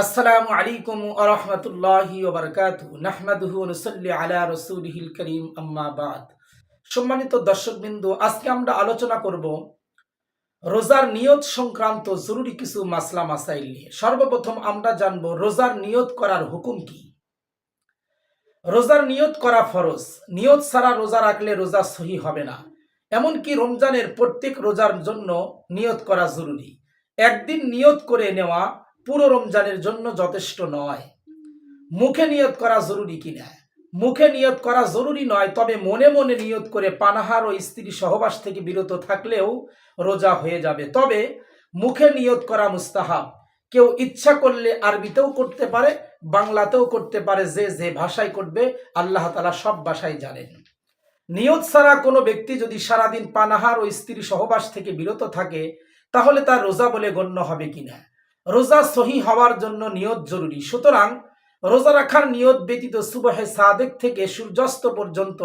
আসসালামু আলাইকুম নাহমাদুহু আলা আম্মা বাদ। সম্মানিত দর্শকবৃন্দু, আজকে আমরা আলোচনা করব রোজার নিয়ত সংক্রান্ত জরুরি কিছু মাসলা মাসাইল নিয়ে। সর্বপ্রথম আমরা জানব রোজার নিয়ত করার হুকুম কি। রোজার নিয়ত করা ফরজ। নিয়ত ছাড়া রোজা রাখলে রোজা সহি হবে না। এমনকি রমজানের প্রত্যেক রোজার জন্য নিয়ত করা জরুরি। একদিন নিয়ত করে নেওয়া পুরো রমজানের জন্য যথেষ্ট নয়। মুখে নিয়ত করা জরুরি কিনা? মুখে নিয়ত করা জরুরি নয়, তবে মনে মনে নিয়ত করে পানাহার ও স্ত্রী সহবাস থেকে বিরত থাকলেও রোজা হয়ে যাবে। তবে মুখে নিয়ত করা মুস্তাহাব। কেউ ইচ্ছা করলে আরবিতেও করতে পারে, বাংলাতেও করতে পারে, যে যে ভাষায় করবে, আল্লাহ তালা সব ভাষায় জানেন। নিয়ত ছাড়া কোনো ব্যক্তি যদি সারাদিন পানাহার ও স্ত্রী সহবাস থেকে বিরত থাকে, তাহলে তার রোজা বলে গণ্য হবে কিনা? রোজা সহি হওয়ার জন্য নিয়ত জরুরি। সুতরাং রোজা রাখার নিয়ত ব্যতীত সুবহে সাদেক থেকে সূর্যাস্ত পর্যন্ত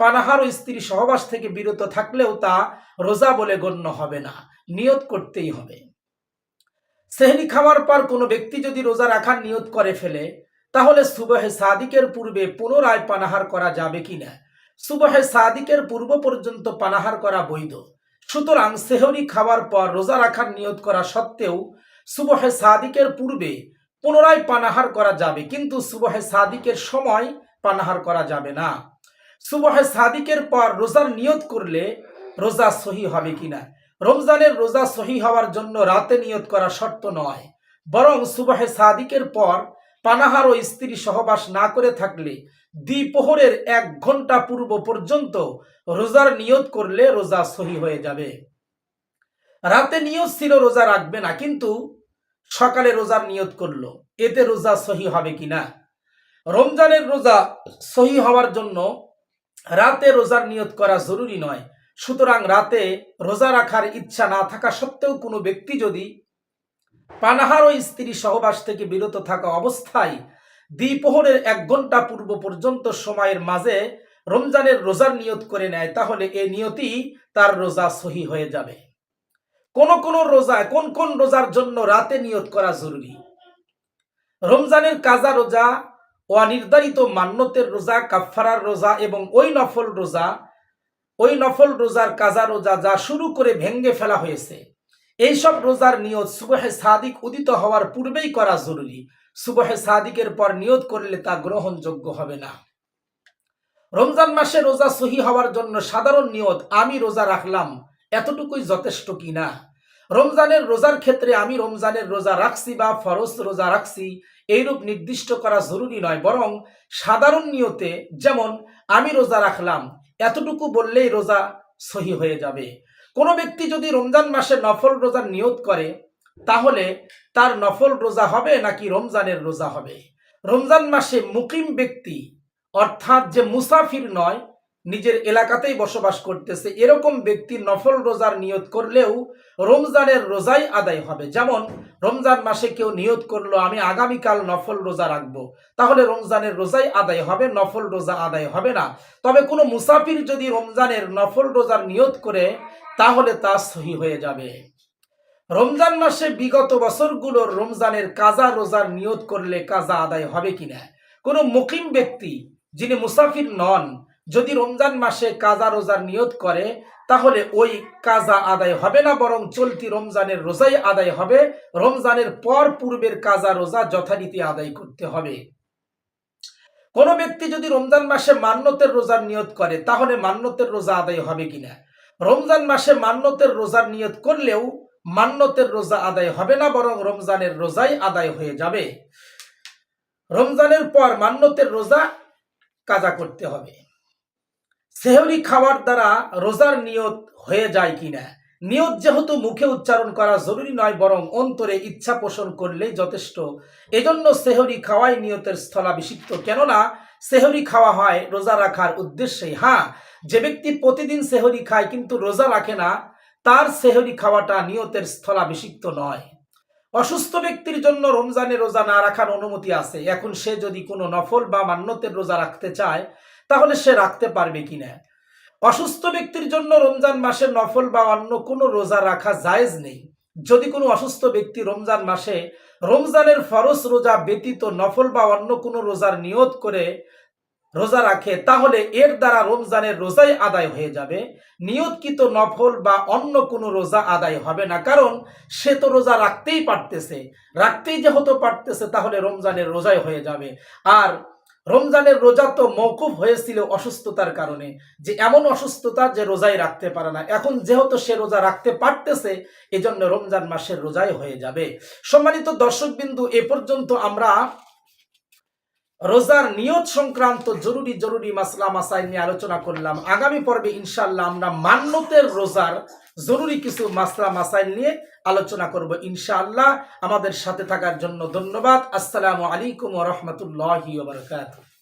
পানাহার ও স্ত্রী সহবাস থেকে বিরত থাকলেও তা রোজা বলে গণ্য হবে না। নিয়ত করতেই হবে। সেহরি খাওয়ার পর কোনো ব্যক্তি যদি রোজা রাখার নিয়ত করে ফেলে, তাহলে সুবহে সাদিকের পূর্বে পুনরায় পানাহার করা যাবে কিনা সুবহে সাদিকের পূর্ব পর্যন্ত পানাহার করা বৈধ। সুতরাং সেহরি খাওয়ার পর রোজা রাখার নিয়ত করা সত্ত্বেও সুবহে সাদিকের পূর্বে পুনরায় পানাহার করা যাবে, কিন্তু সুবহে সাদিকের সময় পানাহার করা যাবে না। সুবহে সাদিকের পর রোজার নিয়ত করলে রোজা সহি হবে কিনা? রমজানের রোজা সহি হওয়ার জন্য রাতে নিয়ত করা শর্ত নয়। বরং সুবহে সাদিকের পর পানাহার ও স্ত্রী সহবাস না করে থাকলে দ্বিপোহরের এক ঘণ্টা পূর্ব পর্যন্ত রোজার নিয়ত করলে রোজা সহি হয়ে যাবে। রাতে নিয়ত ছিল রোজা রাখবে না, কিন্তু সকালে রোজার নিয়ত করল। এতে রোজা সহি হবে কিনা? রমজানের রোজা সহি হওয়ার জন্য রাতে রোজার নিয়ত করা জরুরি নয়। সুতরাং রাতে রোজা রাখার ইচ্ছা না থাকা সত্ত্বেও কোনো ব্যক্তি যদি পানাহার ও স্ত্রী সহবাস থেকে বিরত থাকা অবস্থায় দ্বিপোহরের এক ঘণ্টা পূর্ব পর্যন্ত সময়ের মাঝে রমজানের রোজার নিয়ত করে নেয়, তাহলে এই নিয়তি তার রোজা সহি হয়ে যাবে। কোন কোন রোজায়, কোন কোন রোজার জন্য রাতে নিয়ত করা জরুরি? রমজানের কাজা রোজা, অনির্ধারিত মান্যতের রোজা কাফারার রোজা এবং ওই নফল রোজা, ওই নফল রোজার কাজা রোজা যা শুরু করে ভেঙ্গে ফেলা হয়েছে, এইসব রোজার নিয়ত সুবহে সাদিক উদিত হওয়ার পূর্বেই করা জরুরি। সুবহে সাদিকের পর নিয়ত করলে তা গ্রহণযোগ্য হবে না। রমজান মাসে রোজা সহি হওয়ার জন্য সাধারণ নিয়ত, আমি রোজা রাখলাম এতটুকুই যথেষ্ট কি না রমজানের রোজার ক্ষেত্রে আমি রমজানের রোজা রাখছি বা ফরজ রোজা রাখছি, এইরূপ নির্দিষ্ট করা জরুরি নয়, বরং সাধারণ নিয়তে যেমন আমি রোজা রাখলাম, এতটুকু বললেই রোজা সহি হয়ে যাবে। কোনো ব্যক্তি যদি রমজান মাসে নফল রোজার নিয়ত করে, তাহলে তার নফল রোজা হবে নাকি রমজানের রোজা হবে? রমজান মাসে মুকিম ব্যক্তি, অর্থাৎ যে মুসাফির নয় নিজের এলাকাতেই বসবাস করতেছে। এরকম ব্যক্তি নফল রোজার নিয়ত করলেও রমজানের রোজাই আদায় হবে। যেমন, রমজান মাসে কেউ নিয়ত করল, আমি আগামীকাল নফল রোজা রাখব। তাহলে রমজানের রোজাই আদায় হবে, নফল রোজা আদায় হবে না। তবে কোনো মুসাফির যদি রমজানের নফল রোজার নিয়ত করে, তাহলে তা সহি হয়ে যাবে। রমজান মাসে বিগত বছরগুলোর রমজানের কাজা রোজার নিয়ত করলে কাজা আদায় হবে কিনা? কোনো মুকিম ব্যক্তি, যিনি মুসাফির নন যদি রমজান মাসে কাজা রোজার নিয়ত করে, তাহলে ওই কাজা আদায় হবে না, বরং চলতি রমজানের রোজাই আদায় হবে। রমজানের পর পূর্বের কাজা রোজা যথারীতি আদায় করতে হবে। কোনো ব্যক্তি যদি রমজান মাসে মান্যতের রোজার নিয়ত করে, তাহলে মান্যতের রোজা আদায় হবে কিনা? রমজান মাসে মান্যতের রোজার নিয়ত করলেও মান্যতের রোজা আদায় হবে না, বরং রমজানের রোজাই আদায় হয়ে যাবে। রমজানের পর মান্যতের রোজা কাজা করতে হবে। সেহরি খাওয়ার দ্বারা রোজার নিয়ত হয়ে যায় কিনা? নিয়ত যেহেতু মুখে উচ্চারণ করা জরুরি নয়, বরং অন্তরে ইচ্ছা পোষণ করলেই যথেষ্ট। এজন্য সেহরি খাওয়াই নিয়তের স্থলাভিষিক্ত। কেননা, সেহরি খাওয়া হয় রোজা রাখার উদ্দেশ্যেই। হ্যাঁ যে ব্যক্তি প্রতিদিন সেহরি খায় কিন্তু রোজা রাখে না, তার সেহরি খাওয়াটা নিয়তের স্থলাভিষিক্ত নয়। অসুস্থ ব্যক্তির জন্য রমজানে রোজা না রাখার অনুমতি আছে। এখন সে যদি কোনো নফল বা মান্যতের রোজা রাখতে চায় তাহলে সে রাখতে পারবে কিনা? অসুস্থ ব্যক্তির জন্য রমজান মাসে নফল বা অন্য কোনো রোজা রাখা জায়েজ নেই। যদি কোনো অসুস্থ ব্যক্তি রমজান মাসে রমজানের ফরজ রোজা ব্যতীত নফল বা অন্য কোনো রোজার নিয়ত করে রোজা রাখে, তাহলে এর দ্বারা রমজানের রোজাই আদায় হয়ে যাবে। নিয়তকৃত নফল বা অন্য কোনো রোজা আদায় হবে না, কারণ সে তো রোজা রাখতেই পারতেছে। রাখতেই যেহেতু পারতেছে, তাহলে রমজানের রোজাই হয়ে যাবে। আর রমজানের রোজা তো মৌকুফ হয়েছিল অসুস্থতার কারণে, যে এমন অসুস্থতা যে রোজাই রাখতে পারে না। এখন যেহেতু সে রোজা রাখতে পারতেছে, এজন্য রমজান মাসের রোজাই হয়ে যাবে। সম্মানিত দর্শকবিন্দু, এ পর্যন্ত আমরা রোজার নিয়ত সংক্রান্ত জরুরি জরুরি মাসলা, মাসাইল নিয়ে আলোচনা করলাম। আগামী পর্বে ইনশাল্লাহ আমরা মান্যতের রোজার জরুরি কিছু মাসলা, মাসাইল নিয়ে আলোচনা করব ইনশাআল্লাহ। আমাদের সাথে থাকার জন্য ধন্যবাদ। আসসালামু আলাইকুম রহমতুল্লাহ বারাকাতুহু।